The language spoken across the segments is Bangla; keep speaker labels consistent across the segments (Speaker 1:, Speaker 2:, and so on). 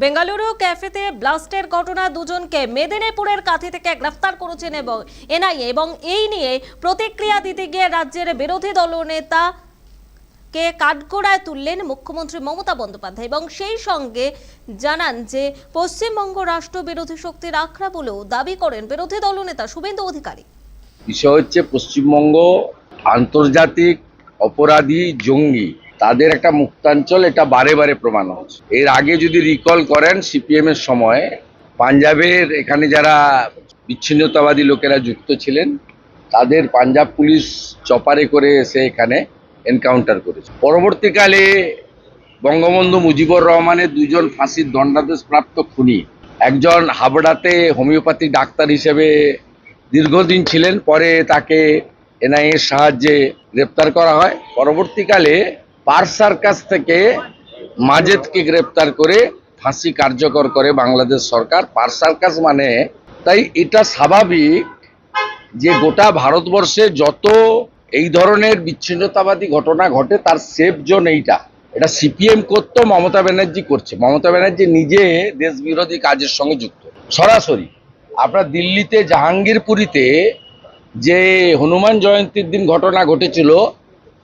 Speaker 1: বেঙ্গালুরু ক্যাফেতে ব্লাস্টের ঘটনা, দুজনকে মেদিনীপুরের কাছে থেকে গ্রেফতার করেছেন এবং এনআইএ এবং এই নিয়ে প্রতিক্রিয়া দিতে গিয়ে রাজ্যের বিরোধী দলনেতা কে কাঠগোড়ায় তুললেন মুখ্যমন্ত্রী মমতা বন্দ্যোপাধ্যায় এবং সেই সঙ্গে জানান যে পশ্চিমবঙ্গ রাষ্ট্র বিরোধী শক্তির আখড়া বলেও দাবি করেন বিরোধী দলনেতা শুভেন্দু অধিকারী।
Speaker 2: বিষয় হচ্ছে পশ্চিমবঙ্গ আন্তর্জাতিক অপরাধী জঙ্গি। তাদের একটা মুক্তাঞ্চল, এটা বারে বারে প্রমাণ হচ্ছে। এর আগে যদি রিকল করেন সিপিএম এর সময়, পাঞ্জাবের এখানে যারা বিচ্ছিন্নতাবাদী লোকেরা যুক্ত ছিলেন, তাদের পাঞ্জাব পুলিশ চপারে করে এসে এখানে এনকাউন্টার করেছে। পরবর্তীকালে বঙ্গবন্ধু মুজিবুর রহমানের দুজন ফাঁসির দণ্ডাদেশ প্রাপ্ত খুনি, একজন হাবড়াতে হোমিওপ্যাথি ডাক্তার হিসেবে দীর্ঘদিন ছিলেন, পরে তাকে এনআইএর সাহায্যে গ্রেপ্তার করা হয়। পরবর্তীকালে পার সার্কাস থেকে মাজেদকে গ্রেপ্তার করে ফাঁসি কার্যকর করে বাংলাদেশ সরকার। পার সার্কাস মানে তাই এটা স্বাভাবিক যে গোটা ভারতবর্ষে যত এই ধরনের বিচ্ছিন্নতাবাদী ঘটনা ঘটে, তার সেফ জোন এইটা। এটা সিপিএম করতো, মমতা ব্যানার্জি করছে। মমতা ব্যানার্জি নিজে দেশ বিরোধী কাজের সঙ্গে যুক্ত। সরাসরি, আপনার দিল্লিতে জাহাঙ্গীরপুরীতে যে হনুমান জয়ন্তীর দিন ঘটনা ঘটেছিল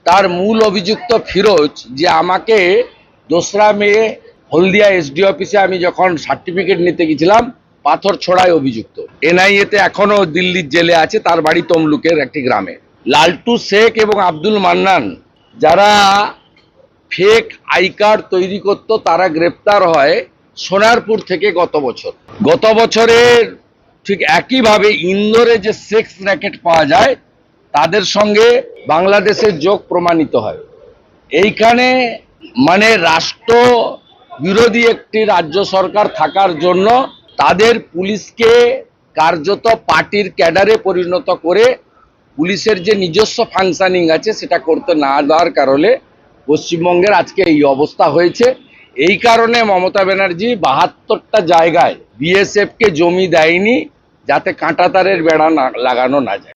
Speaker 2: তার মূল অভিযুক্ত ফিরোজ যে আমাকে দোসরা মে হলদিয়া এসডি অফিসে আমি যখন সার্টিফিকেট নিতে গেছিলাম, পাথর ছোড়ায় অভিযুক্ত। এনআইএতে এখনও দিল্লির জেলে আছে, তার বাড়ি তমলুকের একটি গ্রামে। লালটু শেখ এবং আব্দুল মান্নান যারা ফেক আই কার্ড তৈরি করত, তারা গ্রেপ্তার হয় সোনারপুর থেকে গত বছর। গত বছরের ঠিক একইভাবে ইন্দোরে যে সেক্স র্যাকেট পাওয়া যায় তাদের সঙ্গে বাংলাদেশের যোগ প্রমাণিত হয়। এইখানে মানে রাষ্ট্র বিরোধী একটি রাজ্য সরকার থাকার জন্য তাদের পুলিশকে কার্যত পার্টির ক্যাডারে পরিণত করে পুলিশের যে নিজস্ব ফাংশনিং আছে সেটা করতে না দেওয়ার কারণে পশ্চিমবঙ্গের আজকে এই অবস্থা হয়েছে। এই কারণে মমতা ব্যানার্জি বাহাত্তরটা জায়গায় বিএসএফকে জমি দেয়নি যাতে কাঁটাতারের বেড়া না লাগানো না যায়।